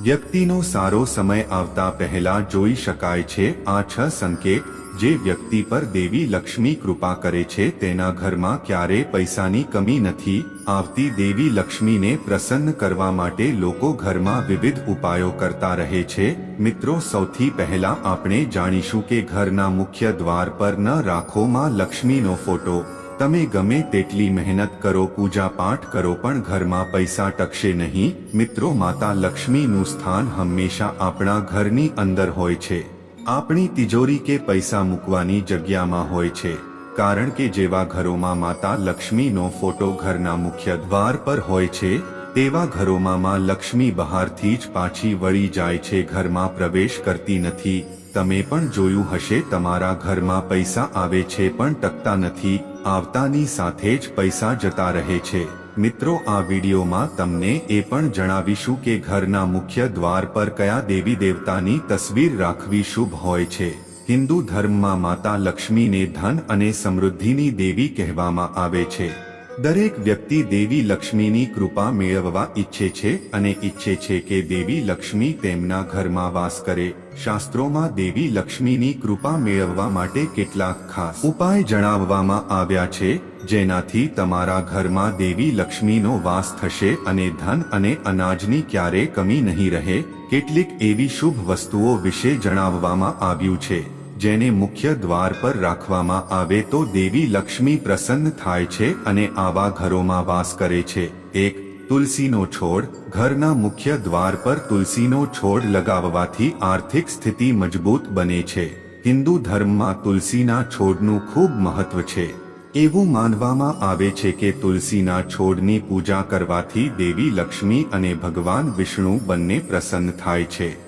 વ્યક્તિનો સારો સમય આવતા પહેલા જોઈ શકાય છે આ છ સંકેત જે વ્યક્તિ પર દેવી લક્ષ્મી કૃપા કરે છે તેના ઘરમાં ક્યારે પૈસાની કમી નથી, આવતી દેવી લક્ષ્મીને પ્રસન્ન કરવા માટે લોકો ઘરમાં વિવિધ ઉપાયો કરતા રહે છે. મિત્રો, સૌથી પહેલા આપણે જાણીશું કે ઘરના મુખ્ય દ્વાર પર ન રાખો માં લક્ષ્મીનો ફોટો. તમે ગમે તેટલી મહેનત કરો પૂજા પાઠ કરો, પણ ઘરમાં પૈસા ટકશે નહીં. મિત્રો, માતા લક્ષ્મીનું સ્થાન હંમેશા આપણા ઘરની અંદર હોય છે. આપણી તિજોરી કે પૈસા મૂકવાની જગ્યામાં હોય છે. કારણ કે જેવા ઘરોમાં માતા લક્ષ્મીનો ફોટો ઘરના મુખ્ય દ્વાર પર હોય છે, તેવા ઘરોમાં માં લક્ષ્મી બહારથી જ પાછી વળી જાય છે, ઘરમાં પ્રવેશ કરતી નથી. તમે પણ જોયું હશે, તમારા ઘરમાં પૈસા આવે છે, પણ ટકતા નથી. આવતાની સાથે જ પૈસા જતા રહે છે. મિત્રો, આ વિડીયોમાં તમને એ પણ જણાવીશું કે ઘરના મુખ્ય દ્વાર પર કયા દેવી દેવતાની તસવીર રાખવી શુભ હોય છે. હિન્દુ ધર્મમાં માતા લક્ષ્મીને ધન અને સમૃદ્ધિની દેવી કહેવામાં આવે છે. દરેક વ્યક્તિ દેવી લક્ષ્મીની કૃપા મેળવવા ઈચ્છે છે અને ઈચ્છે છે કે દેવી લક્ષ્મી તેમના ઘરમાં વાસ કરે. શાસ્ત્રોમાં દેવી લક્ષ્મીની કૃપા મેળવવા માટે કેટલાક ખાસ ઉપાય જણાવવામાં આવ્યા છે, જેનાથી તમારા ઘરમાં દેવી લક્ષ્મીનો વાસ થશે અને ધન અને અનાજની ક્યારે કમી નહીં રહે. કેટલીક એવી શુભ વસ્તુઓ વિશે જણાવવામાં આવ્યું છે. જેને મુખ્ય દ્વાર પર રાખવામાં આવે તો દેવી લક્ષ્મી પ્રસન્ન થાય છે અને આવા ઘરોમાં વાસ કરે છે. એક, તુલસીનો છોડ. ઘરના મુખ્ય દ્વાર પર તુલસીનો છોડ લગાવવાથી આર્થિક સ્થિતિ મજબૂત બને છે. હિન્દુ ધર્મમાં તુલસીના છોડનું ખૂબ મહત્વ છે. એવું માનવામાં આવે છે કે તુલસીના છોડની પૂજા કરવાથી દેવી લક્ષ્મી અને ભગવાન વિષ્ણુ બંને પ્રસન્ન થાય છે.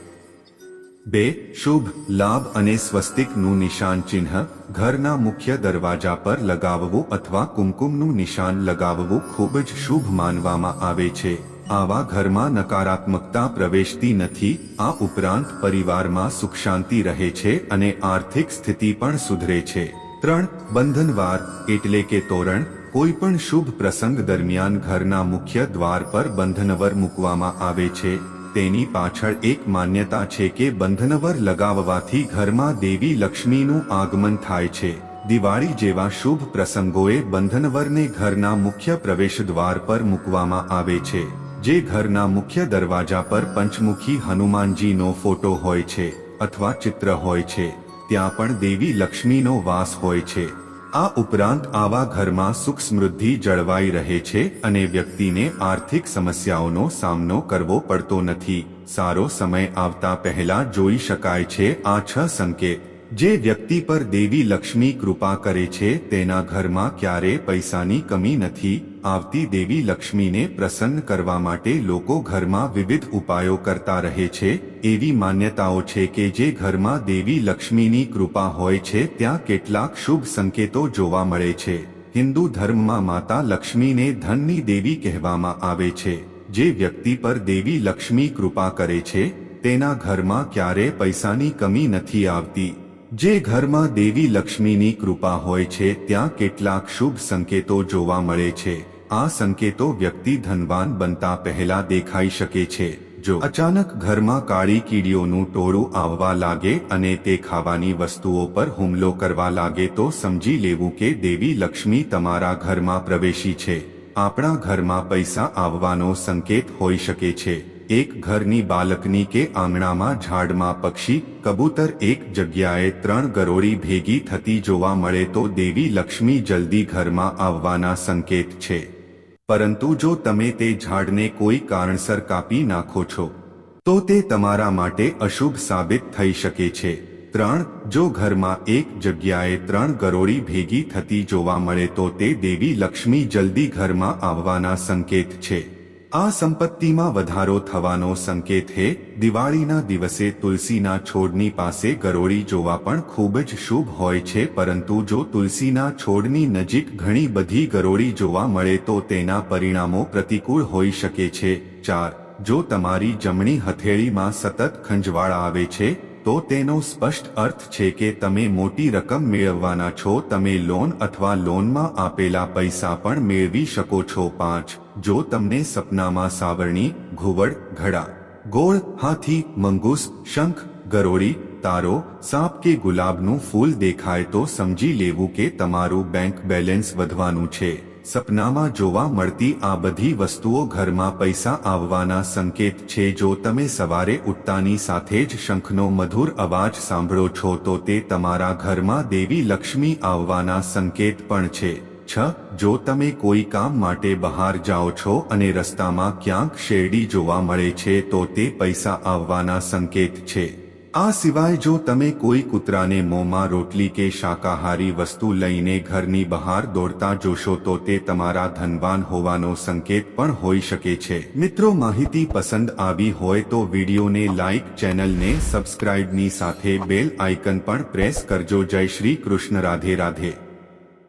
બે, શુભ, લાભ અને સ્વસ્તિકનું નિશાન ચિહ્ન, ઘરના મુખ્ય દરવાજા પર લગાવવું અથવા કુમકુમનું નિશાન લગાવવું ખૂબ જ શુભ માનવામાં આવે છે. આવા ઘરમાં નકારાત્મકતા પ્રવેશતી નથી, આ ઉપરાંત પરિવારમાં સુખ શાંતિ રહે છે અને આર્થિક સ્થિતિ પણ સુધરે છે. ત્રણ, બંધનવાર, એટલે કે તોરણ, કોઈ પણ શુભ પ્રસંગ દરમિયાન ઘરના મુખ્ય દ્વાર પર બંધનવર મૂકવામાં આવે છે. તેની પાછળ એક માન્યતા છે કે બંધનવર લગાવવાથી ઘરમાં દેવી લક્ષ્મીનું આગમન થાય છે. દિવાળી જેવા શુભ પ્રસંગોએ બંધનવરને ઘરના મુખ્ય પ્રવેશ દ્વાર પર મૂકવામાં આવે છે, જે ઘરના મુખ્ય દરવાજા પર પંચમુખી હનુમાનજીનો ફોટો હોય છે, અથવા ચિત્ર હોય છે. ત્યાં પણ દેવી લક્ષ્મીનો વાસ હોય છે. આ ઉપરાંત આવા ઘરમાં સુખ સમૃદ્ધિ જળવાઈ રહે છે અને વ્યક્તિને આર્થિક સમસ્યાઓનો સામનો કરવો પડતો નથી. સારો સમય આવતા પહેલા જોઈ શકાય છે આ છ સંકેત. જે વ્યક્તિ પર દેવી લક્ષ્મી કૃપા કરે છે, તેના ઘરમાં ક્યારે પૈસાની કમી નથી, આવતી દેવી લક્ષ્મીને પ્રસન્ન કરવા માટે લોકો ઘરમાં વિવિધ ઉપાયો કરતા રહે છે, એવી માન્યતાઓ છે કે જે ઘરમાં દેવી લક્ષ્મીની કૃપા હોય છે, ત્યાં કેટલાક શુભ સંકેતો જોવા મળે છે. હિન્દુ ધર્મમાં માતા લક્ષ્મીને ધનની દેવી કહેવામાં આવે છે. જે વ્યક્તિ પર દેવી લક્ષ્મી કૃપા કરે છે, તેના ઘરમાં ક્યારે પૈસાની કમી નથી આવતી. જે ઘરમાં દેવી લક્ષ્મીની કૃપા હોય છે, ત્યાં કેટલાક શુભ સંકેતો જોવા મળે છે. આ સંકેતો વ્યક્તિ ધનવાન બનતા પહેલા દેખાઈ શકે છે. જો અચાનક ઘરમાં કાળી કીડીઓનું ટોળું આવવા લાગે અને તે ખાવાની વસ્તુઓ પર હુમલો કરવા લાગે તો સમજી લેવું કે દેવી લક્ષ્મી તમારા ઘરમાં પ્રવેશી છે. આપણા ઘરમાં પૈસા આવવાનો સંકેત હોઈ શકે છે. એક ઘરની બાલકની કે આંગણામાં ઝાડમાં પક્ષી, કબૂતર એક જગ્યાએ ત્રણ ગરોળી ભેગી થતી જોવા મળે તો દેવી લક્ષ્મી જલ્દી ઘરમાં આવવાના સંકેત છે. પરંતુ જો તમે તે ઝાડને કોઈ કારણસર કાપી નાખો છો, તો તે તમારા માટે અશુભ સાબિત થઈ શકે છે. ત્રણ, જો ઘરમાં એક જગ્યાએ ત્રણ ગરોળી ભેગી થતી જોવા મળે તો તે દેવી લક્ષ્મી જલ્દી ઘરમાં આવવાના સંકેત છે. આ સંપત્તિમાં વધારો થવાનો સંકેત હે. દિવાળીના દિવસે તુલસીના છોડની પાસે ગરોળી જોવા પણ ખૂબ જ શુભ હોય છે, પરંતુ જો તુલસીના છોડની નજીક ઘણી બધી ગરોળી જોવા મળે તો તેના પરિણામો પ્રતિકૂળ હોઈ શકે છે. ચાર, જો તમારી જમણી હથેળીમાં સતત ખંજવાળ આવે છે તો તેનો સ્પષ્ટ અર્થ છે કે તમે મોટી રકમ મેળવવાના છો, તમે લોન અથવા લોનમાં આપેલા પૈસા પણ મેળવી શકો છો. પાંચ, જો તમને સપનામાં સાવરણી, ઘુવડ, ઘડા, ગોળ, હાથી, મંગૂસ, શંખ, ગરોળી, તારો, સાપ કે ગુલાબનું ફૂલ દેખાય તો સમજી લેવું કે તમારું બેંક બેલેન્સ વધવાનું છે. સપનામાં જોવા મળતી આ બધી વસ્તુઓ ઘરમાં પૈસા આવવાના સંકેત છે. જો તમે સવારે ઉઠતાની સાથે જ શંખનો મધુર અવાજ સાંભળો છો, તો તે તમારા ઘરમાં દેવી લક્ષ્મી આવવાના સંકેત પણ છે. છ, જો તમે કોઈ કામ માટે બહાર જાઓ છો અને રસ્તામાં ક્યાંક શેરડી જોવા મળે છે, તો તે પૈસા આવવાના સંકેત છે. આ સિવાય જો તમે કોઈ કૂતરાને મોંમાં રોટલી કે શાકાહારી વસ્તુ લઈને ઘરની બહાર દોડતા જોશો તો તે તમારા ધનવાન હોવાનો સંકેત પણ હોઈ શકે છે. મિત્રો, માહિતી પસંદ આવી હોય તો વિડીયોને લાઇક ચેનલને સબસ્ક્રાઇબની સાથે બેલ આઇકન પણ પ્રેસ કરજો. જય શ્રી કૃષ્ણ. રાધે રાધે.